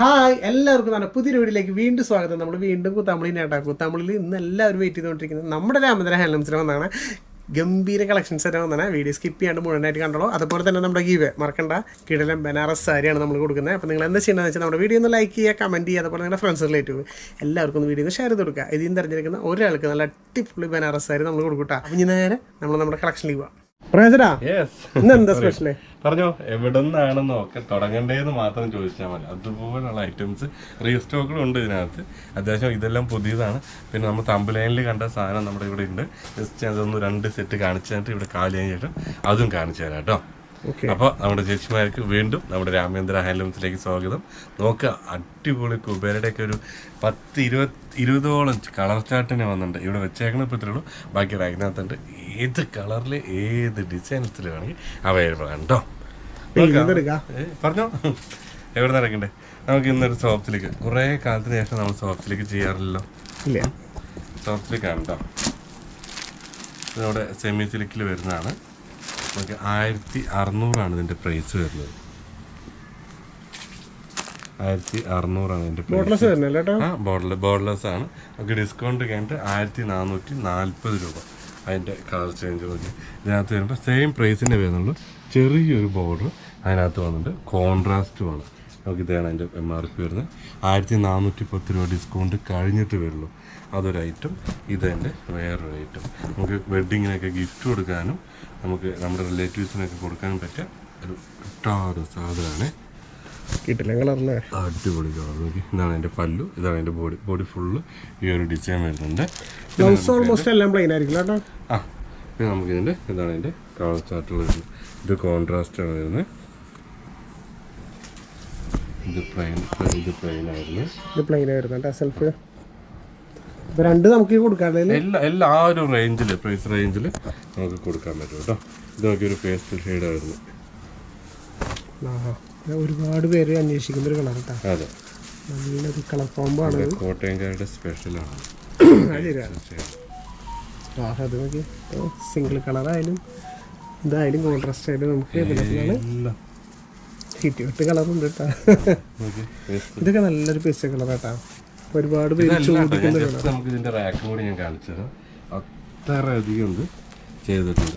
Hi എല്ലാവർക്കും നല്ല പുതിയൊരു വീഡിയോയിലേക്ക് വീണ്ടും സ്വാഗതം. നമ്മൾ വീണ്ടും കുത്താമ്പളി നേട്ടാ. കുത്താമ്പളിയിൽ ഇന്ന് എല്ലാവരും വെയിറ്റ് ചെയ്തുകൊണ്ടിരിക്കുന്നത് നമ്മുടെ രാമചന്ദ്ര ഹാൻഡ്ലൂംസിൽ വന്നാണ്. ഗംഭീര കളക്ഷൻസ് തന്നെ വന്നാണ്. വീഡിയോ സ്കിപ്പ് ചെയ്യാണ്ട് മുഴുവനായിട്ട് കണ്ടോളൂ. അതുപോലെ തന്നെ നമ്മുടെ ഗീവ് മറക്കണ്ട. കിടലം ബനാറസ് സാരിയാണ് നമ്മൾ കൊടുക്കുന്നത്. അപ്പോൾ നിങ്ങൾ എന്താ ചെയ്യണമെന്ന് വെച്ചാൽ നമ്മുടെ വീഡിയോ ഒന്ന് ലൈക്ക് ചെയ്യുക കമന്റ് ചെയ്യുക അതുപോലെ നിങ്ങളുടെ ഫ്രണ്ട്സ് റിലേറ്റീവ് എല്ലാവർക്കും വീഡിയോ ഒന്ന് ഷെയർ ചെയ്ത് കൊടുക്കുക. ഇതിൽ നിന്ന് തിരഞ്ഞെടുക്കുന്ന ഒരാൾക്ക് നല്ല അടിപൊളി ബനാറസ് സാരി നമ്മൾ കൊടുക്കട്ടെ അപ്പം ഇനി നേരെ നമ്മൾ നമ്മുടെ കളക്ഷനിലേക്ക് പോവാം. സ്പെഷ്യൽ പറഞ്ഞോ എവിടെ നിന്നാണെന്നൊക്കെ തുടങ്ങണ്ടേന്ന് മാത്രം ചോദിച്ചാൽ മതി. അതുപോലുള്ള ഐറ്റംസ് റീസ്റ്റോക്കുകളും ഉണ്ട് ഇതിനകത്ത്. അത്യാവശ്യം ഇതെല്ലാം പുതിയതാണ്. പിന്നെ നമ്മൾ തമ്പലൈനിൽ കണ്ട സാധനം നമ്മുടെ ഇവിടെ ഉണ്ട്. ജസ്റ്റ് അതൊന്ന് രണ്ട് സെറ്റ് കാണിച്ചു തന്നിട്ട് ഇവിടെ കാലി ശേഷം അതും കാണിച്ചു തരാം കേട്ടോ. അപ്പോൾ നമ്മുടെ ചേച്ചിമാർക്ക് വീണ്ടും നമ്മുടെ രാമേന്ദ്ര ഹാൻഡ്ലൂംസിലേക്ക് സ്വാഗതം. നോക്കുക അടിപൊളി കുബേരയുടെയൊക്കെ ഒരു പത്ത് ഇരുപത് ഇരുപതോളം കളർ ചാർട്ടിനെ വന്നിട്ടുണ്ട്. ഇവിടെ വെച്ചേക്കണ ഇപ്പോൾ ബാക്കി അതിനകത്തുണ്ട് ഏത് കളറിൽ ഏത് ഡിസൈൻസിൽ വേണമെങ്കിൽ അവൈലബിൾ ആണ് കേട്ടോ പറഞ്ഞോ. എവിടെ നടക്കണ്ടേ നമുക്ക് ഇന്നൊരു സോഫ്റ്റിലേക്ക്. കുറേ കാലത്തിന് ശേഷം നമ്മൾ സോഫ്റ്റിലേക്ക് ചെയ്യാറില്ലല്ലോ. ഇല്ല. സോഫ്റ്റിലേക്കാണ് കേട്ടോ ഇതവിടെ സെമി സിലിക്കിൽ വരുന്നതാണ്. നമുക്ക് ആയിരത്തി അറുന്നൂറാണ് ഇതിന്റെ പ്രൈസ് വരുന്നത് ആയിരത്തി അറുന്നൂറാണ് ഇതിന്റെ പ്രൈസ് ആ ബോർഡർ ബോർഡർലെസ് ആണ്. നമുക്ക് ഡിസ്കൗണ്ട് കഴിഞ്ഞിട്ട് ആയിരത്തി നാനൂറ്റി നാൽപ്പത് രൂപ അതിന്റെ കളർ ചേഞ്ച് നോക്കി ഇതിനകത്ത് വരുമ്പോൾ സെയിം പ്രൈസിന്റെ വരുന്നുള്ളൂ. ചെറിയൊരു ബോർഡർ അതിനകത്ത് വന്നിട്ട് കോൺട്രാസ്റ്റുമാണ് നമുക്ക് ഇതാണ് അതിന്റെ എം ആർ പി വരുന്നത്. ആയിരത്തി നാനൂറ്റി പത്ത് രൂപ ഡിസ്കൗണ്ട് കഴിഞ്ഞിട്ട് വരുള്ളൂ. അതൊരു ഐറ്റം ഇതെന്റെ വേറൊരു ഐറ്റം നമുക്ക് വെഡ്ഡിങ്ങിനൊക്കെ ഗിഫ്റ്റ് കൊടുക്കാനും നമുക്ക് നമ്മുടെ റിലേറ്റീവ്സിനൊക്കെ കൊടുക്കാൻ പറ്റിയ ഒരു കിട്ടാത്ത സാധനമാണ്. കിട്ടില്ല കളറിന് അടിപൊളി കളർ. നോക്കി ഇതാണ് എന്റെ പല്ലു ഇതാണ് എന്റെ ബോഡി ബോഡി ഫുള്ള് ഈ ഒരു ഡിസൈൻ വരുന്നുണ്ട്. ഓൾമോസ്റ്റ് എല്ലാം പ്ലെയിൻ ആയിരിക്കും കേട്ടോ? ആ പിന്നെ നമുക്ക് ഇതിന്റെ ഇതാണ് എന്റെ കളർ ചാർട്ട് വരുന്നത്. ഇത് കോൺട്രാസ്റ്റ് ആണ് വരുന്നത്. ഇത് പ്ലെയിൻ ഇത് പ്ലെയിൻ ആയിരുന്നു. ഇത് പ്ലെയിൻ ആയിരുന്നു കേട്ടോ സെൽഫ് രണ്ട് നമുക്ക് കൊടുക്കാറില്ല എല്ലാ എല്ലാ ആ ഒരു റേഞ്ചിൽ പ്രൈസ് റേഞ്ചിൽ നമുക്ക് കൊടുക്കാൻ പറ്റും കേട്ടോ. ഇത് നോക്കി ഒരു പേസ്റ്റൽ ഷെയ്ഡ് ആയിരുന്നു. ഒരുപാട് പേര് അന്വേഷിക്കുന്ന ഒരു കളർ കേട്ടോ അതെ. നല്ലൊരു കളർ കോംബോ ആണ് കോട്ടയംകാരുടെ സ്പെഷ്യലാണ് അത് നോക്കി. സിംഗിൾ കളർ ആയാലും ഇതായാലും കോൺട്രാസ്റ്റ് ആയാലും നമുക്ക് ഇതിനകത്താണ് ഹിറ്റ് വിട്ട് കളറുണ്ട് കേട്ടോ നോക്കി പേസ്റ്റ് ഇതൊക്കെ നല്ലൊരു പേസ്റ്റ് കളർ കേട്ടോ ഒരുപാട് പേര് ചോദിക്കുന്നുണ്ട് നമുക്ക് ഇതിന്റെ റാക്കും കൂടി ഞാൻ കാണിച്ചത് അത്ര അധികം ഉണ്ട് ചെയ്തിട്ടുണ്ട്.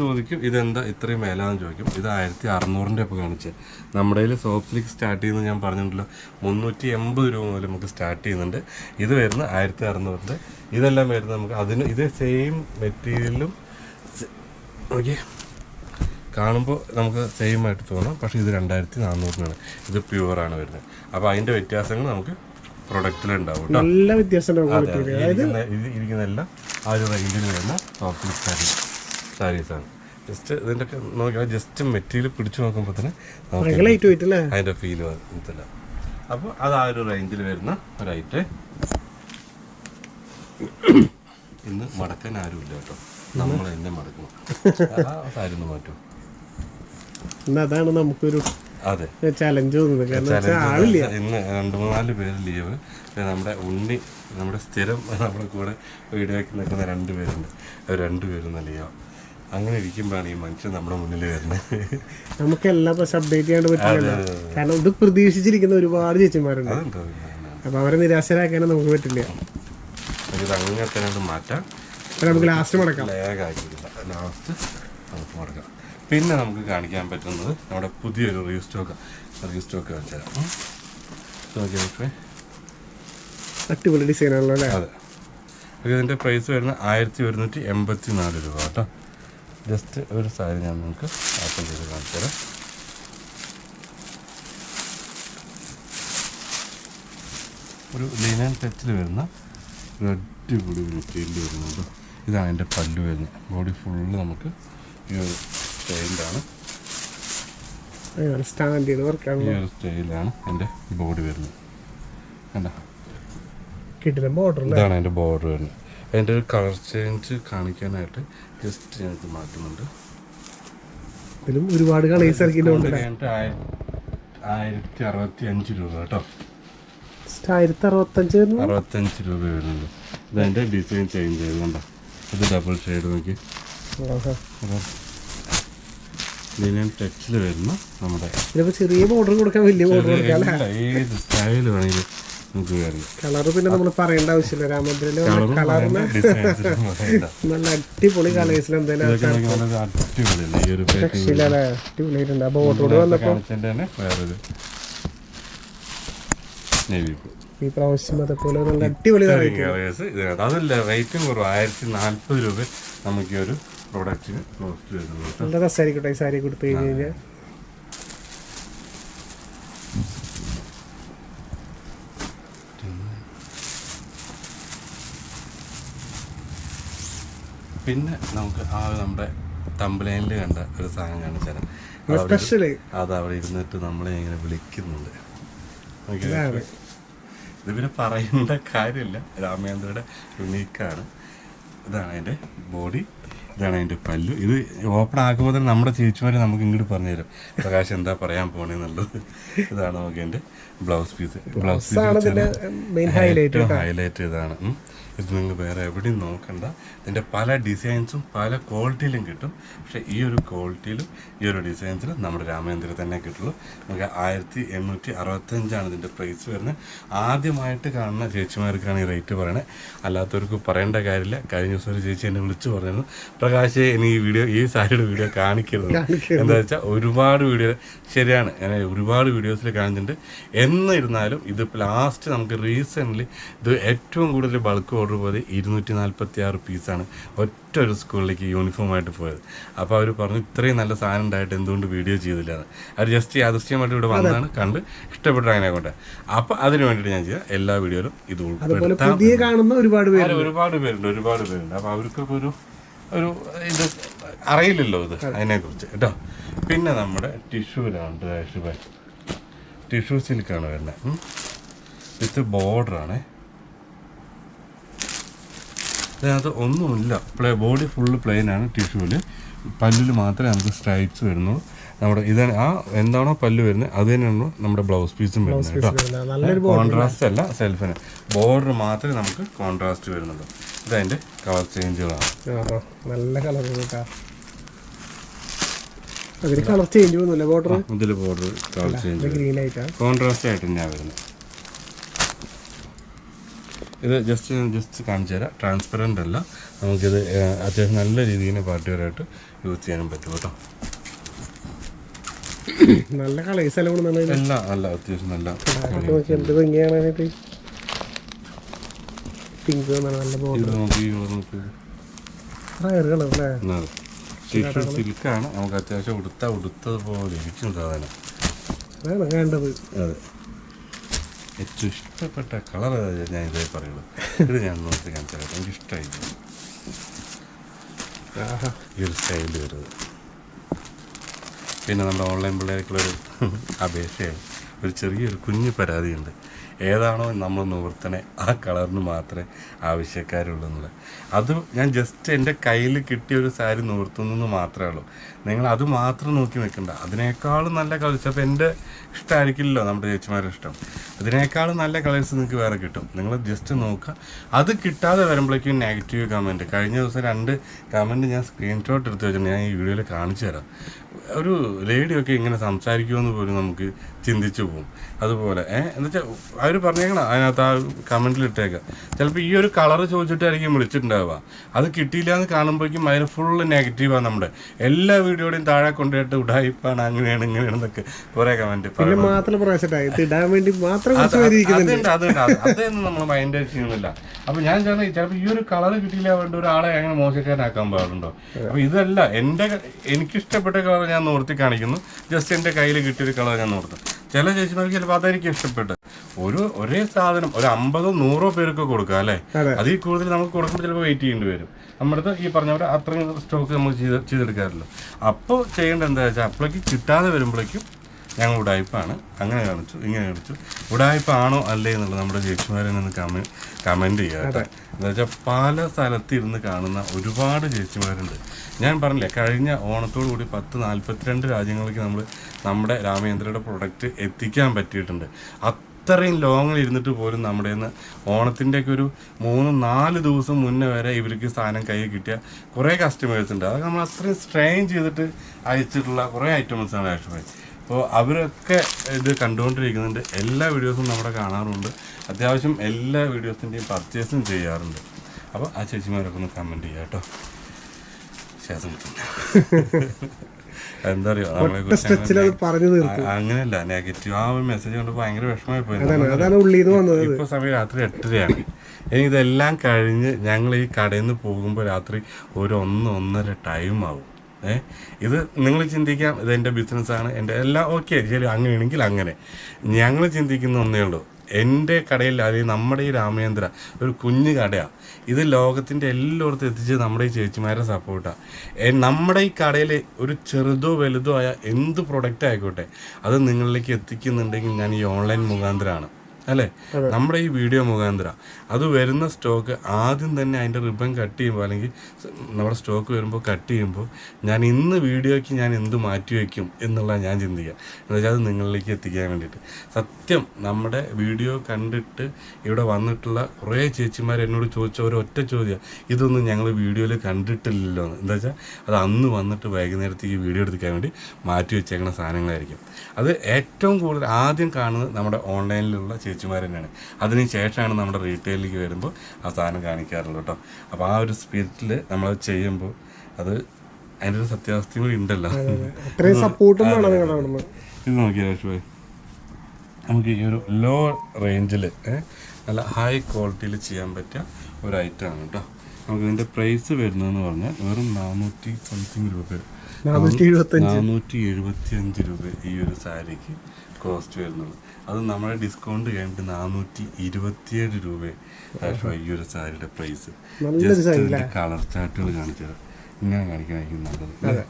ചോദിക്കും ഇതെന്താ ഇത്രയും മേലാന്ന് ചോദിക്കും. ഇത് ആയിരത്തി കാണിച്ചത് നമ്മുടെ കയ്യിൽ സോഫ്റ്റ്ലിക്ക് സ്റ്റാർട്ട് ചെയ്യുന്നത് ഞാൻ പറഞ്ഞിട്ടുണ്ടല്ലോ. മുന്നൂറ്റി എൺപത് രൂപ മുതൽ നമുക്ക് സ്റ്റാർട്ട് ചെയ്യുന്നുണ്ട്. ഇത് വരുന്ന ആയിരത്തി അറുന്നൂറിന്റെ. ഇതെല്ലാം വരുന്നത് നമുക്ക് അതിന് ഇതേ സെയിം മെറ്റീരിയലും ഓക്കെ കാണുമ്പോൾ നമുക്ക് സെയിം ആയിട്ട് തോന്നാം. പക്ഷേ ഇത് രണ്ടായിരത്തി നാനൂറിനാണ് ഇത് പ്യുവറാണ് വരുന്നത്. അപ്പോൾ അതിന്റെ വ്യത്യാസങ്ങൾ നമുക്ക് പ്രൊഡക്റ്റിലുണ്ടാവും നല്ല വ്യത്യാസം ഇരിക്കുന്ന- ഇരിക്കുന്നതെല്ലാം ആ ഒരു റേഞ്ചിൽ വരുന്ന സോഫ്റ്റ് സാരി സാരീസാണ് ജസ്റ്റ് ഇതിന്റെ ഒക്കെ നോക്കിയാൽ ജസ്റ്റ് മെറ്റീരിയൽ പിടിച്ചു നോക്കുമ്പോൾ തന്നെ അതിന്റെ ഫീൽ വന്നില്ല അപ്പോൾ അത് ആ ഒരു റേഞ്ചിൽ വരുന്ന ഒരു ഐറ്റ് ഇന്ന് മടക്കാൻ ആരുമില്ല കേട്ടോ നമ്മൾ എന്നെ മടക്കണം ആ സാരി ഒന്ന് മാറ്റും. ഇന്ന് അതാണ് നമുക്കൊരു അതെ. ചലഞ്ച് തോന്നുന്നത് കാരണം വെച്ചാൽ ആളില്ല. ഇന്ന് രണ്ട് മൂന്നാൽ പേര് ലീവ് പിന്നെ നമ്മുടെ ഉണ്ണി നമ്മുടെ സ്ഥിരം നമ്മുടെ കൂടെ വീഡിയോ നിൽക്കുന്ന രണ്ട് പേരുണ്ട്. അവർ രണ്ടുപേരും ലീവ് അങ്ങനെ ഇരിക്കുമ്പോഴാണ് ഈ മനുഷ്യൻ നമ്മുടെ മുന്നിൽ വരുന്നത്. നമുക്ക് എല്ലാ പ്രാവശ്യം അപ്ഡേറ്റ് ചെയ്യാൻ പറ്റില്ല കാരണം ഇത് പ്രതീക്ഷിച്ചിരിക്കുന്ന ഒരുപാട് ചേച്ചിമാരുണ്ട്. അപ്പൊ അവരെ നിരാശരാക്കാനും നമുക്ക് പറ്റില്ല. ഇത് അങ്ങനെ തന്നെ മാറ്റാം. നമുക്ക് ലാസ്റ്റ് മടക്കാം. ലാസ്റ്റ് നമുക്ക് മടക്കാം. പിന്നെ നമുക്ക് കാണിക്കാൻ പറ്റുന്നത് നമ്മുടെ പുതിയൊരു റീസ്റ്റോക്ക് റീസ്റ്റോക്ക് വെച്ചുതരാം ഉം. നോക്കിയേ നോക്കേ അടിപൊളി ഡിസൈൻ ആണല്ലോ അല്ലേ? അതെ. അപ്പോൾ ഇതിന്റെ പ്രൈസ് വരുന്നത് ആയിരത്തി ഒരുന്നൂറ്റി എൺപത്തി നാല് രൂപ കേട്ടോ. ജസ്റ്റ് ഒരു സാരി ഞാൻ നിങ്ങൾക്ക് ഓപ്പൺ ചെയ്ത് കാണിച്ചു തരാം. ഒരു ലീനൻ ടച്ചിൽ വരുന്ന ഒരു അടിപൊളി മെറ്റീരിയൽ വരുന്നുണ്ട്. ഇതാണ് എന്റെ പല്ല് വരുന്നത്. ബോഡി ഫുള്ള് നമുക്ക് ഈ ഒരു സ്റ്റൈലാണ് ഈ ഒരു സ്റ്റൈലാണ് എന്റെ ബോഡി വരുന്നത്. കണ്ടോ? കിട്ടില്ല ബോർഡർ ഇതാണ് എന്റെ ബോർഡർ വരുന്നത്. അതിന്റെ ഒരു കളർ ചേഞ്ച് കാണിക്കാനായിട്ട് ജസ്റ്റ് ഞാനിത് മാറ്റുന്നുണ്ട്. ഇതിലും ഒരുപാട് കളേഴ്സ് ഇറക്കിയിട്ടുണ്ട് ആയിരത്തി അറുപത്തി അഞ്ച് രൂപ കേട്ടോ. ആയിരത്തി അറുപത്തഞ്ച് അറുപത്തഞ്ച് രൂപ വരുന്നുണ്ട്. ഇതതിന്റെ ഡിസൈൻ ചേഞ്ച് ചെയ്തുകൊണ്ടാണ് കണ്ടോ? ഇത് ഡബിൾ ഷെയ്ഡ് നോക്കി. ലിനൻ ടച്ചിൽ വരുന്ന നമ്മുടെ ഇതിപ്പോ ചെറിയ ബോർഡർ കൊടുക്കാൻ വലിയ ബോർഡർ കൊടുക്കാം ഏത് സ്റ്റൈൽ വേണമെങ്കിലും നമുക്ക് വരണം കളർ പിന്നെ നമ്മൾ പറയേണ്ട ആവശ്യമില്ല. രാമദ്രയിലെ കളറും കളറിന് നല്ല അടിപൊളി കളേഴ്സിൽ എന്തായാലും അടിപൊളിയല്ലേ? ഈ ഒരു അടിപൊളിയായിട്ടുണ്ട്. ആ ബോർഡറോട് വന്നപ്പോ കാണിച്ചതിന്റെ തന്നെ വേറൊരു നേവി ബ്ലൂ ഈ പ്രാവശ്യം അതേപോലെ നല്ല അടിപൊളി അതല്ല റേറ്റും കുറവ്. ആയിരത്തി നാൽപ്പത് രൂപ നമുക്ക് ഒരു പ്രൊഡക്റ്റിന് കോസ്റ്റ് വരുന്നത് നല്ല രസമായിരിക്കട്ടെ ഈ സാരി കൊടുത്തു കഴിഞ്ഞാൽ. പിന്നെ നമുക്ക് ആ നമ്മുടെ തമ്പലൈനിൽ കണ്ട ഒരു സാധനം കാണിച്ചു തരാം അതവിടെ സ്പെഷ്യൽ അത് അവിടെ ഇരുന്നിട്ട് നമ്മളെ ഇങ്ങനെ വിളിക്കുന്നുണ്ട്. ഇത് പിന്നെ പറയേണ്ട കാര്യമില്ല. രാമേന്ദ്രയുടെ യുണീക്കാണ് ഇതാണ് അതിന്റെ ബോഡി ഇതാണ് അതിന്റെ പല്ലു. ഇത് ഓപ്പൺ ആക്കുമ്പോൾ തന്നെ നമ്മുടെ ചേച്ചിമാരെ നമുക്ക് ഇങ്ങോട്ട് പറഞ്ഞു തരും. പ്രകാശ് എന്താ പറയാൻ പോണെന്നുള്ളത് ഇതാണ് നമുക്ക് എന്റെ blouse piece blouse piece highlight highlight ഇതാണ്. ഇത് നിങ്ങൾ വേറെ എവിടെയും നോക്കണ്ട. ഇതിന്റെ പല ഡിസൈൻസും പല ക്വാളിറ്റിയിലും കിട്ടും. പക്ഷേ ഈ ഒരു ക്വാളിറ്റിയിലും ഈ ഒരു ഡിസൈൻസിലും നമ്മുടെ രാമേന്ദ്ര തന്നെ കിട്ടുള്ളൂ. നമുക്ക് ആയിരത്തി എണ്ണൂറ്റി അറുപത്തഞ്ചാണ് ഇതിന്റെ പ്രൈസ് വരുന്നത്. ആദ്യമായിട്ട് കാണുന്ന ചേച്ചിമാർക്കാണ് ഈ റേറ്റ് പറയണത് അല്ലാത്തവർക്ക് പറയേണ്ട കാര്യമില്ല. കഴിഞ്ഞ ദിവസം ഒരു ചേച്ചി എന്നെ വിളിച്ചു പറഞ്ഞിരുന്നു. പ്രകാശ് ഇനി ഈ വീഡിയോ ഈ സാരിയുടെ വീഡിയോ കാണിക്കരുത്. എന്താ വെച്ചാൽ ഒരുപാട് വീഡിയോ ശരിയാണ്. ഞാൻ ഒരുപാട് വീഡിയോസിൽ കാണിച്ചിട്ടുണ്ട്. എന്നിരുന്നാലും ഇതിപ്പോൾ ലാസ്റ്റ് നമുക്ക് റീസെന്റ്ലി ഇത് ഏറ്റവും കൂടുതൽ ബൾക്ക് ഓർഡർ പോയത് ഇരുന്നൂറ്റി നാൽപ്പത്തി ആറ് പീസാണ് ഒറ്റ ഒരു സ്കൂളിലേക്ക് യൂണിഫോമായിട്ട് പോയത്. അപ്പോൾ അവർ പറഞ്ഞു ഇത്രയും നല്ല സാധനം ഉണ്ടായിട്ട് എന്തുകൊണ്ട് വീഡിയോ ചെയ്തില്ല എന്ന് അവർ ജസ്റ്റ് യാദൃശ്യമായിട്ട് ഇവിടെ വന്നതാണ് കണ്ട് ഇഷ്ടപ്പെട്ടു അങ്ങനെ കൊണ്ട് അപ്പോൾ അതിന് വേണ്ടിയിട്ട് ഞാൻ ചെയ്ത എല്ലാ വീഡിയോയിലും ഇത് ഉൾപ്പെടുത്താം. ഒരുപാട് പേരുണ്ട്. ഒരുപാട് പേരുണ്ട് അപ്പോൾ അവർക്കൊക്കെ ഒരു ഒരു ഇത് അറിയില്ലല്ലോ ഇത് അതിനെക്കുറിച്ച്. കേട്ടോ. പിന്നെ നമ്മുടെ ടിഷ്യൂലാണ് ടിഷ്യൂ സിൽക്കാണ് വരുന്നത്. വിത്ത് ബോർഡറാണ് ഇതിനകത്ത് ഒന്നുമില്ല. പ്ലേ ബോഡി ഫുള്ള് പ്ലെയിൻ ആണ് ടിഷ്യൂവിൽ പല്ലിൽ മാത്രമേ നമുക്ക് സ്ട്രൈപ്സ് വരുന്നുള്ളൂ. നമ്മുടെ ഇതാണ് ആ എന്താണോ പല്ല് വരുന്നത് അത് തന്നെയാണ് നമ്മുടെ ബ്ലൗസ് പീസും വരുന്നത് കേട്ടോ. കോൺട്രാസ്റ്റ് അല്ല? സെൽഫിന് ബോർഡർ മാത്രമേ നമുക്ക് കോൺട്രാസ്റ്റ് വരുന്നുള്ളൂ. ഇതതിന്റെ കളർ ചേഞ്ചുകളാണ് നല്ല കളർ കേട്ടോ. അതിന് കളർ ചേഞ്ച് ബോർഡർ ഇതിൽ ബോർഡർ കളർ ചേഞ്ച് ഗ്രീൻ ആയിട്ടാ കോൺട്രാസ്റ്റ് ആയിട്ട് തന്നെയാണ് വരുന്നത്. ഇത് ജസ്റ്റ് ജസ്റ്റ് കാണിച്ചു തരാം. ട്രാൻസ്പെറന്റ് അല്ല. നമുക്കിത് അത്യാവശ്യം നല്ല രീതിയിൽ പാർട്ടി വരായിട്ട് യൂസ് ചെയ്യാനും പറ്റും കേട്ടോ. നല്ല കളേഴ്സ് എല്ലാം അല്ല നല്ല അത്യാവശ്യം നല്ല എന്ത് ഭംഗിയാണ് പിങ്ക് നല്ല ബോർഡർ സിൽക്കാണ് നമുക്ക് അത്യാവശ്യം ഉടുത്ത ഉടുത്തതുപോലെ ഇരിക്കും സാധനം. അതാണ് വേണ്ടത്. അതെ. ഏറ്റവും ഇഷ്ടപ്പെട്ട കളർ ഞാൻ ഇതേ പറയുള്ളൂ. ഇത് ഞാൻ നോക്കി കാണിച്ചു തരാം എനിക്ക് ഇഷ്ടമായി ഈ ഒരു സ്റ്റൈൽ വരുന്നത്. പിന്നെ നമ്മുടെ ഓൺലൈൻ പിള്ളേർക്കുള്ളൊരു അപേക്ഷയാണ് ഒരു ചെറിയൊരു കുഞ്ഞു പരാതിയുണ്ട്. ഏതാണോ നമ്മൾ നിവർത്തണേ ആ കളറിന് മാത്രമേ ആവശ്യക്കാരുള്ളൂ അത് ഞാൻ ജസ്റ്റ് എന്റെ കയ്യിൽ കിട്ടിയ ഒരു സാരി നിവർത്തുന്നു മാത്രമേ ഉള്ളൂ. നിങ്ങൾ അത് മാത്രം നോക്കി നിൽക്കണ്ട. അതിനേക്കാളും നല്ല കളേഴ്സ് അപ്പോൾ എന്റെ ഇഷ്ടമായിരിക്കില്ലല്ലോ നമ്മുടെ ചേച്ചിമാരുടെ ഇഷ്ടം. അതിനേക്കാളും നല്ല കളേഴ്സ് നിങ്ങൾക്ക് വേറെ കിട്ടും. നിങ്ങൾ ജസ്റ്റ് നോക്കുക. അത് കിട്ടാതെ വരുമ്പോഴേക്കും നെഗറ്റീവ് കമന്റ് കഴിഞ്ഞ ദിവസം രണ്ട് കമന്റ് ഞാൻ സ്ക്രീൻഷോട്ട് എടുത്ത് വെച്ചിട്ടുണ്ട്. ഞാൻ ഈ വീഡിയോയിൽ കാണിച്ചു തരാം. ഒരു ലേഡിയൊക്കെ ഇങ്ങനെ സംസാരിക്കുമെന്ന് പോലും നമുക്ക് ചിന്തിച്ചു പോകും അതുപോലെ ഏഹ് എന്ന് വെച്ചാൽ അവർ പറഞ്ഞേക്കണം അതിനകത്ത് ആ കമന്റിൽ ഇട്ടേക്കാം. ചിലപ്പോൾ ഈ ഒരു കളർ ചോദിച്ചിട്ടായിരിക്കും വിളിച്ചിട്ടുണ്ടാവുക. അത് കിട്ടിയില്ല എന്ന് കാണുമ്പോഴേക്കും അതിന് ഫുള്ള് നെഗറ്റീവാണ് നമ്മുടെ. എല്ലാ വീഡിയോയുടെയും താഴെ കൊണ്ടുപോയിട്ട് ഉടായിപ്പാണ് അങ്ങനെയാണ് ഇങ്ങനെയാണെന്നൊക്കെ കുറേ കമന്റ് അതുണ്ട് അതുണ്ട് അതൊന്നും നമ്മൾ മൈൻഡ് ചെയ്യുന്നില്ല. അപ്പൊ ഞാൻ ചേർന്ന ചിലപ്പോൾ ഈ ഒരു കളർ കിട്ടിയില്ല വേണ്ട ഒരാളെ അങ്ങനെ മോശക്കാരനാക്കാൻ പാടുണ്ടോ? അപ്പൊ ഇതല്ല എന്റെ എനിക്ക് ഇഷ്ടപ്പെട്ട കളർ ഞാൻ നോർത്തി കാണിക്കുന്നു. ജസ്റ്റ് എന്റെ കയ്യിൽ കിട്ടിയൊരു കളർ ഞാൻ നോർത്തു. ചില ചേച്ചിമാർക്ക് ചിലപ്പോൾ അതായിരിക്കും ഇഷ്ടപ്പെട്ട് ഒരു ഒരേ സാധനം ഒരു അമ്പതോ നൂറോ പേർക്ക് കൊടുക്കാം അല്ലേ? അതെ. അതിൽ കൂടുതൽ നമുക്ക് കൊടുക്കുമ്പോൾ ചിലപ്പോൾ വെയിറ്റ് ചെയ്യേണ്ടി വരും. നമ്മുടെ അടുത്ത് ഈ പറഞ്ഞ പോലെ അത്രയും സ്റ്റോക്ക് നമുക്ക് ചെയ്ത് ചെയ്തെടുക്കാറില്ല. അപ്പോൾ ചെയ്യേണ്ടത് എന്താ വെച്ചാൽ അപ്പോഴേക്ക് കിട്ടാതെ വരുമ്പോഴേക്കും ഞങ്ങൾ ഉടായ്പാണ് അങ്ങനെ കാണിച്ചു ഇങ്ങനെ കാണിച്ചു. ഉടായ്പാണോ അല്ലേ എന്നുള്ളത് നമ്മുടെ ചേച്ചിമാരെ നിന്ന് കമ കമന്റ് ചെയ്യുക കേട്ടോ എന്താ വെച്ചാൽ പല സ്ഥലത്ത് ഇരുന്ന് കാണുന്ന ഒരുപാട് ചേച്ചിമാരുണ്ട്. ഞാൻ പറഞ്ഞില്ലേ കഴിഞ്ഞ ഓണത്തോടു കൂടി പത്ത് നാൽപ്പത്തിരണ്ട് രാജ്യങ്ങളിലേക്ക് നമ്മൾ നമ്മുടെ രാമേന്ദ്രയുടെ പ്രൊഡക്റ്റ് എത്തിക്കാൻ പറ്റിയിട്ടുണ്ട്. അത്രയും ലോങ്ങിൽ ഇരുന്നിട്ട് പോലും നമ്മുടെ നിന്ന് ഓണത്തിന്റെയൊക്കെ ഒരു മൂന്ന് നാല് ദിവസം മുന്നേ വരെ ഇവർക്ക് സാധനം കയ്യിൽ കിട്ടിയ കുറേ കസ്റ്റമേഴ്സ് ഉണ്ട്. അതൊക്കെ നമ്മൾ അത്രയും സ്ട്രെയിൻ ചെയ്തിട്ട് അയച്ചിട്ടുള്ള കുറേ ഐറ്റംസ് ആണ് ആക്ച്വലി അപ്പോൾ അവരൊക്കെ ഇത് കണ്ടുകൊണ്ടിരിക്കുന്നുണ്ട്. എല്ലാ വീഡിയോസും നമ്മുടെ കാണാറുണ്ട്. അത്യാവശ്യം എല്ലാ വീഡിയോസിന്റെയും പർച്ചേസും ചെയ്യാറുണ്ട്. അപ്പോൾ ആ ചേച്ചിമാരൊക്കെ ഒന്ന് കമന്റ് ചെയ്യാം കേട്ടോ. ശ്വാസം എന്താ പറയുക അങ്ങനെയല്ല നെഗറ്റീവ് ആ ഒരു മെസ്സേജ് കൊണ്ട് ഭയങ്കര വിഷമമായി പോയി. ഇപ്പൊ സമയം രാത്രി എട്ടരയാണ്. ഇനി ഇതെല്ലാം കഴിഞ്ഞ് ഞങ്ങൾ ഈ കടയിൽ നിന്ന് പോകുമ്പോൾ രാത്രി ഒരു ഒന്ന് ഒന്നര ടൈം ആവും. ഏഹ് ഇത് നിങ്ങൾ ചിന്തിക്കാം ഇത് എന്റെ ബിസിനസ്സാണ് എന്റെ എല്ലാം ഓക്കെ ശരി അങ്ങനെയാണെങ്കിൽ അങ്ങനെ. ഞങ്ങൾ ചിന്തിക്കുന്ന ഒന്നേ ഉള്ളൂ. എന്റെ കടയിൽ അല്ലെങ്കിൽ നമ്മുടെ ഈ രാമേന്ദ്ര ഒരു കുഞ്ഞു കടയാണ് ഇത് ലോകത്തിന്റെ എല്ലായിടത്തും എത്തിച്ച് നമ്മുടെ ഈ ചേച്ചിമാരെ സപ്പോർട്ടാണ് നമ്മുടെ ഈ കടയിൽ ഒരു ചെറുതോ വലുതോ ആയ എന്ത് പ്രൊഡക്റ്റ് ആയിക്കോട്ടെ അത് നിങ്ങളിലേക്ക് എത്തിക്കുന്നുണ്ടെങ്കിൽ ഞാൻ ഈ ഓൺലൈൻ മുഖാന്തരമാണ് അല്ലേ? നമ്മുടെ ഈ വീഡിയോ മുഖാന്തര. അത് വരുന്ന സ്റ്റോക്ക് ആദ്യം തന്നെ അതിന്റെ റിബൺ കട്ട് ചെയ്യുമ്പോൾ അല്ലെങ്കിൽ നമ്മുടെ സ്റ്റോക്ക് വരുമ്പോൾ കട്ട് ചെയ്യുമ്പോൾ ഞാൻ ഇന്ന് വീഡിയോയ്ക്ക് ഞാൻ എന്ത് മാറ്റി വയ്ക്കും എന്നുള്ള ഞാൻ ചിന്തിക്കുക. എന്ന് വെച്ചാൽ അത് നിങ്ങളിലേക്ക് എത്തിക്കാൻ വേണ്ടിയിട്ട്. സത്യം നമ്മുടെ വീഡിയോ കണ്ടിട്ട് ഇവിടെ വന്നിട്ടുള്ള കുറേ ചേച്ചിമാർ എന്നോട് ചോദിച്ച ഒരു ഒറ്റ ചോദ്യം. ഇതൊന്നും ഞങ്ങൾ വീഡിയോയിൽ കണ്ടിട്ടില്ലല്ലോ. എന്ന് എന്താ വെച്ചാൽ അത് അന്ന് വന്നിട്ട് വൈകുന്നേരത്തേക്ക് വീഡിയോ എടുക്കാൻ വേണ്ടി മാറ്റി വെച്ചേക്കുന്ന സാധനങ്ങളായിരിക്കും. അത് ഏറ്റവും കൂടുതൽ ആദ്യം കാണുന്നത് നമ്മുടെ ഓൺലൈനിലുള്ള ചേച്ചിമാർ തന്നെയാണ് അതിന് ശേഷമാണ് നമ്മുടെ റീറ്റെയിലേക്ക് വരുമ്പോൾ ആ സാധനം കാണിക്കാറുള്ളൂ കേട്ടോ. അപ്പോൾ ആ ഒരു സ്പിരിറ്റിൽ നമ്മൾ ചെയ്യുമ്പോൾ അത് അതിന്റെ ഒരു സത്യാവസ്ഥയും കൂടി ഉണ്ടല്ലോ. ഇത് നോക്കിയാൽ ആഷ്ഭായ് നമുക്ക് ഈ ഒരു ലോ റേഞ്ചിൽ നല്ല ഹൈ ക്വാളിറ്റിയിൽ ചെയ്യാൻ പറ്റിയ ഒരു ഐറ്റം ആണ് കേട്ടോ. നമുക്ക് ഇതിന്റെ പ്രൈസ് വരുന്നതെന്ന് പറഞ്ഞാൽ വെറും നാനൂറ്റി സംതിങ് രൂപ. നാനൂറ്റി എഴുപത്തി അഞ്ച് രൂപ ഈ ഒരു സാരിക്ക് കോസ്റ്റ് വരുന്നുള്ളൂ. അത് നമ്മുടെ ഡിസ്കൗണ്ട് കഴിഞ്ഞിട്ട് നാനൂറ്റി ഇരുപത്തിയേഴ് രൂപ ഈ ഒരു സാരിയുടെ പ്രൈസ് ജസ്റ്റ് കളർ ചാർട്ടുകൾ കാണിച്ചു തരാം. ഇങ്ങനെ കാണിക്കണമായിരിക്കും നല്ലത്.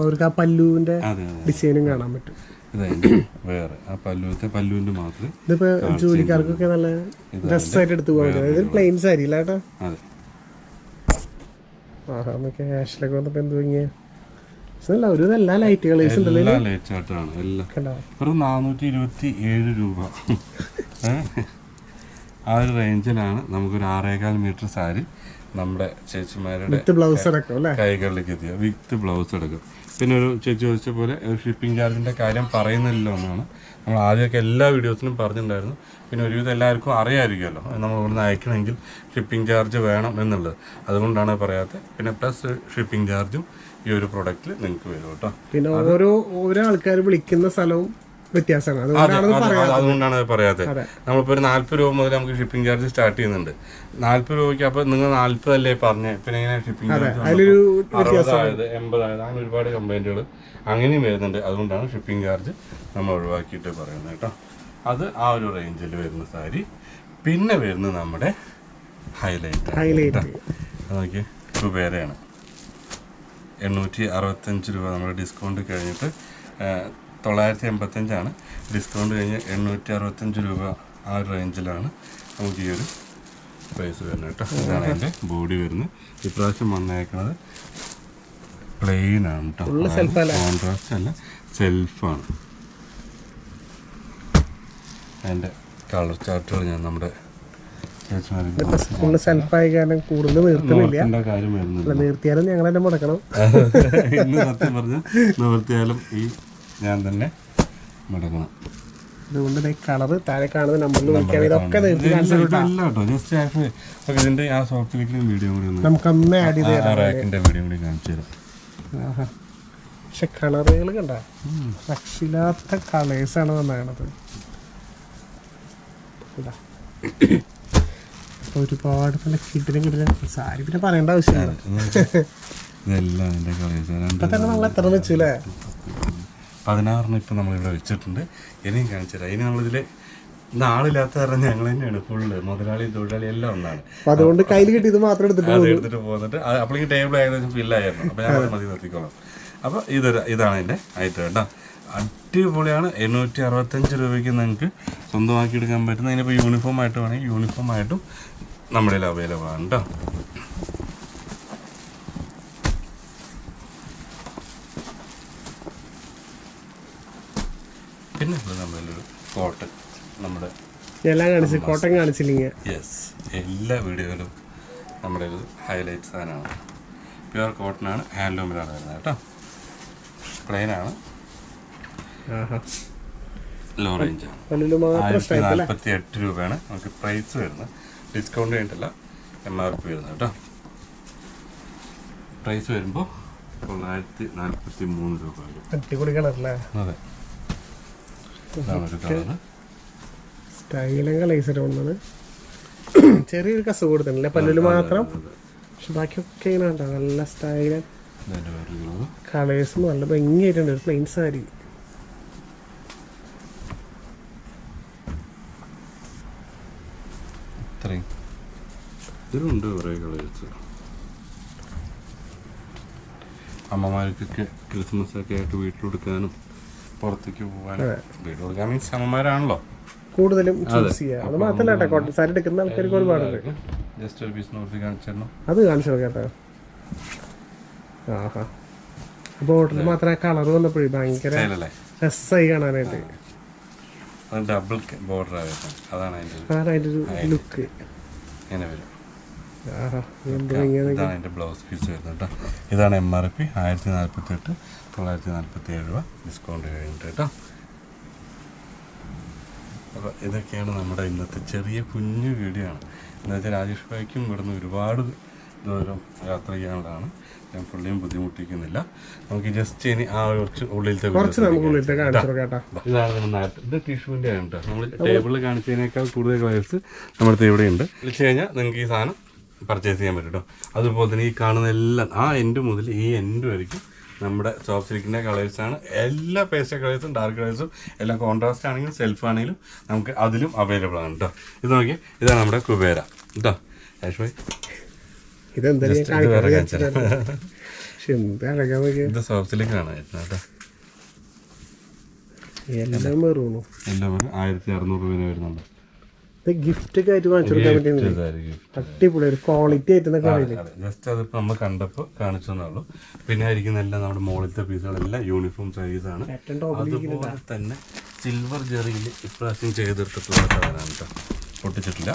അവർക്ക് ആ പല്ലുവിന്റെ ഡിസൈനും കാണാൻ പറ്റും. വേറെ. ആ പല്ലുവത്തെ പല്ലുവിന്റെ മാത്രം ഇതിപ്പോ ജോലിക്കാർക്കൊക്കെ നല്ല ഡ്രസ്സായിട്ട് എടുത്തു പോകാൻ അതായത് പ്ലെയിൻ സാരി അതെ. ആഹാ നമുക്ക് ക്യാഷിലൊക്കെ വന്നപ്പോ എന്ത് ഒരു എല്ലാ ലൈറ്റ് കളേഴ്സ് ഉണ്ടല്ലോ എല്ലാം ലേറ്റ് ആയിട്ടാണ് എല്ലാം. കണ്ടോ? വെറും നാനൂറ്റി ഇരുപത്തി ഏഴ് രൂപ? ആ ഒരു റേഞ്ചിലാണ് നമുക്കൊരു ആറേകാൽ മീറ്റർ സാരി നമ്മുടെ ചേച്ചിമാരുടെ ബ്ലൗസ് കൈകളിലേക്ക് എത്തിയ വിത്ത് ബ്ലൗസ് എടുക്കും പിന്നെ ഒരു ചേച്ചി ചോദിച്ച പോലെ ഷിപ്പിംഗ് ചാർജിന്റെ കാര്യം പറയുന്നില്ല എന്നാണ്. നമ്മൾ ആദ്യമൊക്കെ എല്ലാ വീഡിയോസിനും പറഞ്ഞിട്ടുണ്ടായിരുന്നു. പിന്നെ ഒരുവിധം എല്ലാവർക്കും അറിയാമായിരിക്കുമല്ലോ നമ്മൾ ഇവിടുന്ന് അയക്കണമെങ്കിൽ ഷിപ്പിംഗ് ചാർജ് വേണം എന്നുള്ളത്. അതുകൊണ്ടാണ് പറയാത്തത്. പിന്നെ പ്ലസ് ഷിപ്പിംഗ് ചാർജും ഈ ഒരു പ്രൊഡക്റ്റിൽ നിങ്ങൾക്ക് വരും കേട്ടോ. പിന്നെ ഓരോ ഓരോ ആൾക്കാർ വിളിക്കുന്ന സ്ഥലവും വ്യത്യാസമാണ്. അതുകൊണ്ടാണ് നമ്മളിപ്പോ പറയാത്തത്. അതെ. ഒരു നാല്പത് രൂപ മുതൽ നമുക്ക് ഷിപ്പിംഗ് ചാർജ് സ്റ്റാർട്ട് ചെയ്യുന്നുണ്ട്. നാല്പത് രൂപയ്ക്ക് അപ്പൊ നിങ്ങൾ നാല്പതല്ലേ പറഞ്ഞ? പിന്നെ എങ്ങനെ ഷിപ്പിംഗ് ചാർജ് അറുപതായത് എൺപതായത് അങ്ങനെ ഒരുപാട് കംപ്ലൈന്റുകൾ അങ്ങനെയും വരുന്നുണ്ട്. അതുകൊണ്ടാണ് ഷിപ്പിംഗ് ചാർജ് നമ്മൾ ഒഴിവാക്കിയിട്ട് പറയുന്നത് കേട്ടോ. അത് ആ ഒരു റേഞ്ചിൽ വരുന്ന സാരി. പിന്നെ വരുന്നത് നമ്മുടെ ഹൈലൈറ്റ് ഹൈലൈറ്റ് നോക്കി കുബേരയാണ് എണ്ണൂറ്റി അറുപത്തഞ്ച് രൂപ നമ്മൾ ഡിസ്കൗണ്ട് കഴിഞ്ഞിട്ട് തൊള്ളായിരത്തി എൺപത്തഞ്ചാണ് ഡിസ്കൗണ്ട് കഴിഞ്ഞ് എണ്ണൂറ്റി അറുപത്തഞ്ച് രൂപ ആ ഒരു റേഞ്ചിലാണ് നമുക്ക് ഈ ഒരു പ്രൈസ് വരുന്നത് കേട്ടോ. ഇതാണ് അതിന്റെ ബോഡി വരുന്നത്. ഇപ്രാവശ്യം വന്നേക്കുന്നത് പ്ലെയിൻ ആണ് കേട്ടോ കോൺട്രാസ്റ്റ് അല്ല? സെൽഫാണ് അതിന്റെ കളർ ചാർട്ടുകൾ ഞാൻ നമ്മുടെ ചേച്ചിമാർക്ക് സെൽഫായ കാരണം കൂടുതൽ നിർത്തുന്നില്ല നിർത്തിയാലും ഞങ്ങൾ തന്നെ മുടക്കണം. ഇന്ന് സത്യം പറഞ്ഞ നിവർത്തിയാലും ഈ ഞാൻ തന്നെ അതുകൊണ്ട് കളറ് താഴെ കാണുന്ന നമ്പറിൽ ഇതൊക്കെ ഇതിന്റെ ആ വീഡിയോ കൂടി ഒന്ന് നമുക്കൊന്ന് ആഡ് ചെയ്ത് ആ റാക്കിന്റെ വീഡിയോ കൂടി കാണിച്ചു തരാം. ആഹാ. പക്ഷെ കളറുകൾ കണ്ട രക്ഷില്ലാത്ത കളേഴ്സാണ്. അപ്പൊ ഒരുപാട് നല്ല കിടിലും കിടിലും സാരി പിന്നെ പറയേണ്ട ആവശ്യമില്ല. ഇപ്പൊ തന്നെ നമ്മൾ എത്ര വെച്ചു അല്ലേ പതിനാറിന് ഇപ്പം നമ്മളിവിടെ വെച്ചിട്ടുണ്ട്. ഇനിയും കാണിച്ചു തരാം. ഇനി നമ്മളിതിൽ നാളില്ലാത്ത കാരണം ഞങ്ങൾ തന്നെയാണ് ഫുള്ള് മുതലാളി തൊഴിലാളി എല്ലാം ഒന്നാണ്. അതുകൊണ്ട് കയ്യിൽ കിട്ടിയത് മാത്രം എടുത്തിട്ട് എടുത്തിട്ട് പോന്നിട്ട് അപ്പോഴേക്കും ടേബിൾ ഏകദേശം ഫില്ലായിരുന്നു അപ്പോൾ ഞാൻ മതി നിർത്തിക്കോളാം. അപ്പോൾ ഇതൊരു ഇതാണ് എന്റെ ഐറ്റം കേട്ടോ. അടിപൊളിയാണ്. എണ്ണൂറ്റി അറുപത്തഞ്ച് രൂപയ്ക്ക് നിങ്ങൾക്ക് സ്വന്തമാക്കി എടുക്കാൻ പറ്റുന്ന അതിനിപ്പോൾ യൂണിഫോം ആയിട്ട് വേണമെങ്കിൽ യൂണിഫോം ആയിട്ടും നമ്മുടെ കയ്യിൽ അവൈലബിൾ ആണ് കേട്ടോ പിന്നെ നമ്മുടെ കോട്ടൺ നമ്മുടെ എല്ലാം കാണിച്ചു കോട്ടൺ കാണിച്ചില്ലെങ്കിൽ യെസ് എല്ലാ വീഡിയോയിലും നമ്മുടെ ഒരു ഹൈലൈറ്റ് സാധനമാണ്. പ്യുവർ കോട്ടൺ ആണ്. ഹാൻഡ്ലൂമിലാണ് വരുന്നത് കേട്ടോ. ആഹാ ലോ റേഞ്ച് ആണ് മാത്രം ആയിരത്തി നാൽപ്പത്തി എട്ട് രൂപയാണ്. നമുക്ക് പ്രൈസ് വരുന്നത്. ഡിസ്കൗണ്ട് കഴിഞ്ഞിട്ടില്ല എം ആർ പി വരുന്നത് കേട്ടോ. പ്രൈസ് വരുമ്പോൾ തൊള്ളായിരത്തി നാൽപ്പത്തി മൂന്ന് രൂപ അടിപൊളി കളറല്ലേ അതെ. ഇതാണ് ഒരു കളറ് സ്റ്റൈലും കളേഴ്സിട്ട് വന്നത് ചെറിയൊരു കസ് കൊടുത്തില്ല പല്ലിൽ മാത്രം? പക്ഷെ ബാക്കിയൊക്കെ ഇങ്ങനെ ഉണ്ടോ? നല്ല സ്റ്റൈലും കളേഴ്സും നല്ല ഭംഗിയായിട്ടുണ്ട്. ഒരു പ്ലെയിൻ സാരി ഇത്രയും ഇതിലുണ്ട് കുറേ കളേഴ്സ് അമ്മമാർക്കൊക്കെ ക്രിസ്മസ് ഒക്കെ ആയിട്ട് വീട്ടിൽ കൊടുക്കാനും പുറത്തേക്ക് പോകാനും വീട് കൊടുക്കാൻ മീൻസ് അമ്മമാരാണല്ലോ. കൂടുതലും ചൂസ് ചെയ്യുക അത് മാത്രമല്ല കേട്ടോ കോട്ടൺ സാരി എടുക്കുന്ന ആൾക്കാർക്ക് ഒരുപാട് ജസ്റ്റ് ഒരു പീസ് നോക്കി കാണിച്ചിരുന്നു അത് കാണിച്ചു നോക്കാം ആഹാ. ബോർഡിൽ മാത്രം കളർ വന്നപ്പോഴേ ഭയങ്കര രസമായി കാണാനായിട്ട്. ഡബിൾ ബോർഡർ അതാണ് അതിന്റെ ഒരു ലുക്ക് ഇങ്ങനെ വരും. ഇതാണ് എന്റെ ബ്ലൗസ് പീസ് വരുന്നത് കേട്ടോ. ഇതാണ് എം ആർ പി ആയിരത്തി നാൽപ്പത്തി എട്ട് തൊള്ളായിരത്തി നാൽപ്പത്തി ഏഴ് രൂപ ഡിസ്കൗണ്ട് കഴിഞ്ഞിട്ട് കേട്ടോ. അപ്പോൾ ഇതൊക്കെയാണ് നമ്മുടെ ഇന്നത്തെ ചെറിയ കുഞ്ഞു വീഡിയോ ആണ്. എന്താ വെച്ചാൽ രാജേഷ് ഭായിക്കും ഇവിടുന്ന് ഒരുപാട് ദൂരം യാത്ര ചെയ്യാനുള്ളതാണ്. ഞാൻ പുള്ളിയും ബുദ്ധിമുട്ടിക്കുന്നില്ല. നമുക്ക് ജസ്റ്റ് ഇനി ആ കുറച്ച് ഉള്ളിലത്തെ ഇതാണ് നേരത്തെ ഇത് ടിഷ്യൂവിന്റെ ആണ് കേട്ടോ. നമ്മൾ ടേബിളിൽ കാണിച്ചതിനേക്കാൾ കൂടുതൽ കളേഴ്സ് നമ്മുടെ ഇവിടെ ഉണ്ട് വിളിച്ചു കഴിഞ്ഞാൽ നിങ്ങൾക്ക് ഈ സാധനം പർച്ചേസ് ചെയ്യാൻ പറ്റും കേട്ടോ അതുപോലെ തന്നെ ഈ കാണുന്ന എല്ലാം ആ എൻഡ് മുതൽ ഈ എൻഡ് വരയ്ക്കും നമ്മുടെ സോഫ്റ്റ് സിൽക്കിന്റെ കളേഴ്സാണ് എല്ലാ പേസ്റ്റൽ കളേഴ്സും ഡാർക്ക് കളേഴ്സും എല്ലാം കോൺട്രാസ്റ്റ് ആണെങ്കിലും സെൽഫ് ആണെങ്കിലും നമുക്ക് അതിലും അവൈലബിൾ ആണ് കേട്ടോ ഇത് നോക്കി ഇതാണ് നമ്മുടെ കുബേര. കേട്ടോ ഇത് ഇത് സോഫ്റ്റ് കേട്ടോ എല്ലാം ആയിരത്തി അറുന്നൂറ് രൂപ വരുന്നുണ്ട്. ഗിഫ്റ്റ് ഒക്കെ ആയിട്ട് വാങ്ങിച്ചു കൊടുക്കാൻ പറ്റുന്നില്ല അടിപൊളി ഒരു ക്വാളിറ്റി ആയിട്ട് പറയില്ലേ ജസ്റ്റ് അതിപ്പോ നമ്മൾ കണ്ടപ്പോൾ കാണിച്ചു തന്നുള്ളൂ പിന്നെ ആയിരിക്കുന്ന എല്ലാം നമ്മുടെ മോളിത്തെ പീസുകളെല്ലാം യൂണിഫോം സൈസ് ആണ്. അതുപോലെ തന്നെ സിൽവർ ജെറിയിൽ ഇപ്രാവശ്യം ചെയ്തെടുത്തിട്ടുള്ള സാധനമാണ് കേട്ടോ പൊട്ടിച്ചിട്ടില്ല.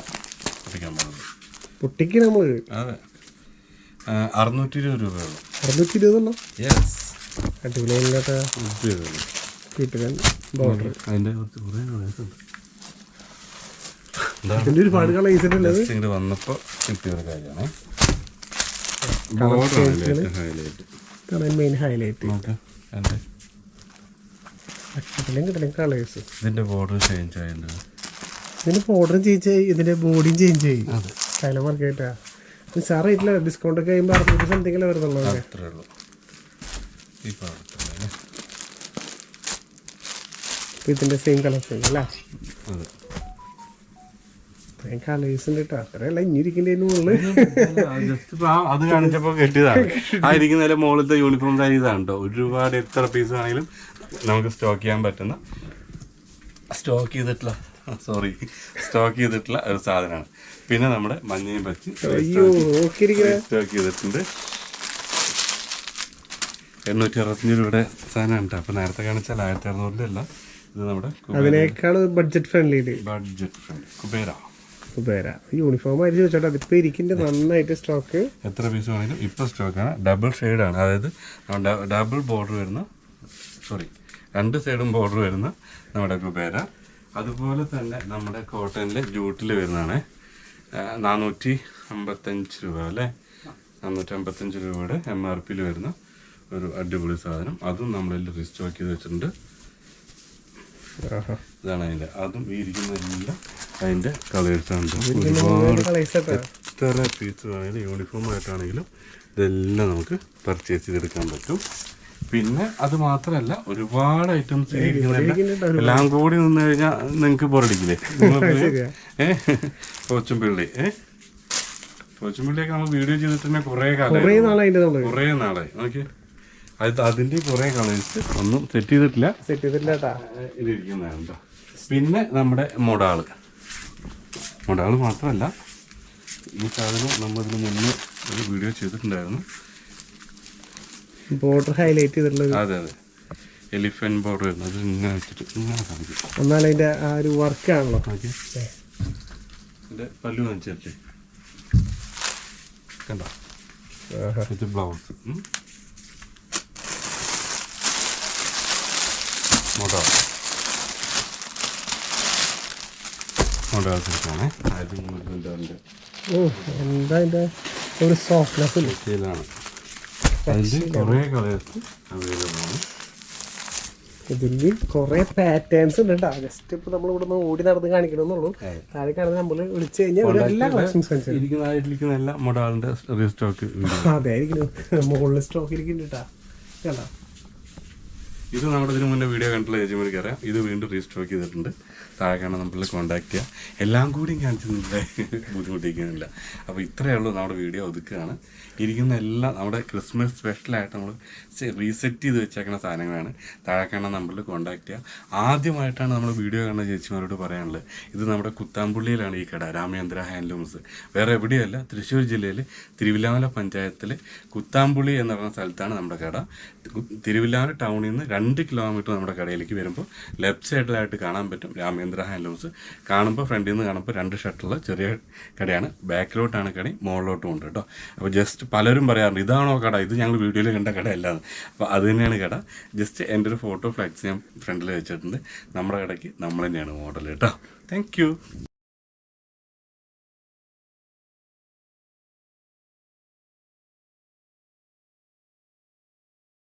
പൊട്ടിക്കാൻ പോകുന്നത്. പൊട്ടിക്ക് നമ്മൾ അതെ. അറുന്നൂറ്റി ഇരുപത് രൂപയുള്ളൂ. അറുന്നൂറ്റി ഇരുപതെണ്ണോ യെസ് ബോർഡർ അതിന്റെ കുറച്ച് കുറേ കളേഴ്സ് ഉണ്ട് ഒരു ഇതിന്റെ കളർ ജസ്റ്റ് ഇങ്ങോട്ട് വന്നപ്പോൾ കിട്ടിയൊരു കാര്യമാണ്. ബോർഡറാണ് ഹൈലൈറ്റ് ഇതാണ് മെയിൻ ഹൈലൈറ്റ് കളേഴ്സ് ഇതിന്റെ ബോർഡർ ചേഞ്ച് ആയിട്ടുണ്ട്. ഇതിന്റെ ബോർഡറും ചേഞ്ച് ആയി ഇതിന്റെ ബോഡിയും ചേഞ്ച് ആയി. കല മാർക്കായിട്ടാ സാർ റേറ്റില്ല ഡിസ്കൗണ്ട് ഒക്കെ കഴിയുമ്പോൾ അറുന്നൂറ്റി സംതിങ് അല്ലേ വരുന്നുള്ളൂ അത്രേ ഉള്ളൂ. ഇതിന്റെ സെയിം അല്ലേ? ഇത്രയും കളേഴ്സ് ഉണ്ട് അത്രയല്ല അത് കാണിച്ചപ്പോൾ കെട്ടിയതാണ്. ആ ഇരിക്കുന്ന മുകളിലത്തെ യൂണിഫോം സൈസാണ് കേട്ടോ ഒരുപാട് എത്ര പീസ് ആണെങ്കിലും നമുക്ക് സ്റ്റോക്ക് ചെയ്യാൻ പറ്റുന്ന സ്റ്റോക്ക് ചെയ്തിട്ടുള്ള സോറി സ്റ്റോക്ക് ചെയ്തിട്ടുള്ള ഒരു സാധനമാണ്. പിന്നെ നമ്മുടെ മഞ്ഞയും പച്ചി സ്റ്റോക്ക് ചെയ്തിട്ടുണ്ട്. എണ്ണൂറ്റി അറുപത്തഞ്ച് രൂപയുടെ സാധനമാണ് കേട്ടോ അപ്പോൾ നേരത്തെ കാണിച്ചാൽ ആയിരത്തി അറുന്നൂറിന്റെ അല്ല. ഇത് നമ്മുടെ അതിനേക്കാൾ budget friendly budget friendly Kubera. ഉപേര uniform ആയിട്ട് ചോദിച്ചോട്ടെ അതിപ്പോ ഇരിക്കിന്റെ നന്നായിട്ട് സ്റ്റോക്ക് എത്ര പീസ് വേണമെങ്കിലും ഇപ്പോൾ സ്റ്റോക്കാണ് ഡബിൾ ഷെയ്ഡാണ് അതായത് ഡബിൾ ബോർഡർ വരുന്ന സോറി രണ്ട് സൈഡും ബോർഡർ വരുന്ന നമ്മുടെ കുബേര അതുപോലെ തന്നെ നമ്മുടെ കോട്ടണിൽ ജൂട്ടിൽ വരുന്നതാണ്. നാനൂറ്റി അമ്പത്തഞ്ച് രൂപ അല്ലേ? നാനൂറ്റി അമ്പത്തഞ്ച് രൂപയുടെ എം ആർ പിയിൽ വരുന്ന ഒരു അടിപൊളി സാധനം. അതും നമ്മളിൽ റീസ്റ്റോക്ക് ചെയ്ത് വെച്ചിട്ടുണ്ട്. ഇതാണ് അതിന്റെ. അതും ഈ ഇരിക്കുന്ന എല്ലാം അതിന്റെ കളേഴ്സാണ് ഒരുപാട് എത്ര പീസ് വേണമെങ്കിലും യൂണിഫോം ആയിട്ടാണെങ്കിലും ഇതെല്ലാം നമുക്ക് പർച്ചേസ് ചെയ്തെടുക്കാൻ പറ്റും. പിന്നെ അത് മാത്രമല്ല ഒരുപാട് ഐറ്റംസ് എല്ലാം കൂടി നിന്ന് കഴിഞ്ഞാൽ നിങ്ങൾക്ക് ബോറടിക്കില്ലേ ഏഹ് പോച്ചുംപിള്ളി ഏ? പോച്ചുംപിള്ളിയൊക്കെ നമ്മൾ വീഡിയോ ചെയ്തിട്ട് തന്നെ കുറേ കാലം കുറേ നാളായി ഓക്കെ അത് അതിന്റെ കുറേ കളേഴ്സ് ഒന്നും സെറ്റ് ചെയ്തിട്ടില്ല. സെറ്റ് ചെയ്തിട്ടില്ല ഇതിരിക്കുന്നതാണ് കേട്ടോ പിന്നെ നമ്മുടെ മുടാൾ മുടാൾ മാത്രമല്ല ഈ സാധനം നമ്മൾ ഇതിന് മുന്നേ ഒരു വീഡിയോ ചെയ്തിട്ടുണ്ടായിരുന്നു. ബോർഡർ ഹൈലൈറ്റ് ചെയ്തിട്ടുള്ളത്. അതെ അതെ. എലിഫന്റ് ബോർഡർ വരുന്നത് ഇങ്ങനെ വെച്ചിട്ട് ഇങ്ങനെ കാണിക്കും. എന്നാൽ അതിന്റെ ആ ഒരു വർക്ക് ആണല്ലോ. നോക്കി എന്റെ പല്ലു കാണിച്ചല്ലേ കണ്ടോ. ഇത് ബ്ലൗസ് മോട്ടോ ആണ് ആയിരത്തി മുന്നൂറ്റി തൊണ്ണൂറ്റാറിന്റെ ഓ എന്താ അതിന്റെ ഒരു സോഫ്റ്റ്നെസ് സ്റ്റൈലാണ് അതിൽ കുറേ കളേഴ്സ് അവൈലബിൾ ആണ്. ഇതിൽ കുറേ പാറ്റേൺസ് ഉണ്ട് കേട്ടോ. ജസ്റ്റ് ഇപ്പൊ നമ്മൾ ഇവിടെ നിന്ന് ഓടി നടന്ന് കാണിക്കണമെന്നുള്ളൂ. താഴെ കാണുന്ന നമ്മൾ വിളിച്ചു കഴിഞ്ഞാൽ എല്ലാ കളക്ഷൻസ് ഇരിക്കുന്ന എല്ലാ മൊഡാളിന്റെ റീസ്റ്റോക്ക് വീഡിയോ അതെ ആയിരിക്കും മുകളിൽ സ്റ്റോക്ക് ഇരിക്കുന്നുണ്ട് കേട്ടാ. കേട്ടോ ഇത് നമ്മുടെ ഇതിന് മുന്നേ വീഡിയോ കണ്ടുള്ള ചേച്ചിമാർക്ക് അറിയാം. ഇത് വീണ്ടും റീസ്റ്റോക്ക് ചെയ്തിട്ടുണ്ട്. താഴെ കാണാൻ നമ്മളിൽ കോൺടാക്ട് ചെയ്യുക എല്ലാം കൂടി കാണിച്ചിട്ടുണ്ടെങ്കിൽ ബുദ്ധിമുട്ടിക്കുന്നില്ല അപ്പോൾ ഇത്രയേ ഉള്ളൂ നമ്മുടെ വീഡിയോ ഒതുക്കുകയാണ് ഇരിക്കുന്ന എല്ലാം നമ്മുടെ ക്രിസ്മസ് സ്പെഷ്യലായിട്ട് നമ്മൾ റീസെറ്റ് ചെയ്ത് വെച്ചേക്കുന്ന സാധനങ്ങളാണ്. താഴെ കാണാൻ നമ്മളിൽ കോൺടാക്ട് ചെയ്യുക ആദ്യമായിട്ടാണ് നമ്മൾ വീഡിയോ കാണുന്ന ചേച്ചിമാരോട് പറയാനുള്ളത്. ഇത് നമ്മുടെ കുത്താമ്പുള്ളിയിലാണ് ഈ കട. രാമേന്ദ്ര ഹാൻഡ്ലൂംസ് വേറെ എവിടെയല്ല തൃശ്ശൂർ ജില്ലയിൽ തിരുവില്ലാമല പഞ്ചായത്തിൽ കുത്താമ്പുള്ളി എന്ന് പറയുന്ന സ്ഥലത്താണ് നമ്മുടെ കട. തിരുവില്ലാമല ടൗണിൽ നിന്ന് രണ്ട് കിലോമീറ്റർ നമ്മുടെ കടയിലേക്ക് വരുമ്പോൾ ലെഫ്റ്റ് സൈഡിലായിട്ട് കാണാൻ പറ്റും രാമേന്ദ്ര ഹാൻഡ്ലൂംസ് കാണുമ്പോൾ ഫ്രണ്ടിൽ നിന്ന് കാണുമ്പോൾ രണ്ട് ഷട്ടറുള്ള ചെറിയ കടയാണ്. ബാക്കിലോട്ടാണ് കട മുകളിലോട്ടും ഉണ്ട് കേട്ടോ അപ്പോൾ ജസ്റ്റ് പലരും പറയാറുണ്ട് ഇതാണോ കട? ഇത് ഞങ്ങൾ വീഡിയോയിൽ കണ്ട കട അല്ല അപ്പോൾ അത് തന്നെയാണ് കട. ജസ്റ്റ് എന്റെ ഒരു ഫോട്ടോ ഫ്ലെക്സ് ഞാൻ ഫ്രണ്ടിൽ വെച്ചിട്ടുണ്ട്. നമ്മുടെ കടയ്ക്ക് നമ്മൾ തന്നെയാണ് മോഡൽ കേട്ടോ താങ്ക്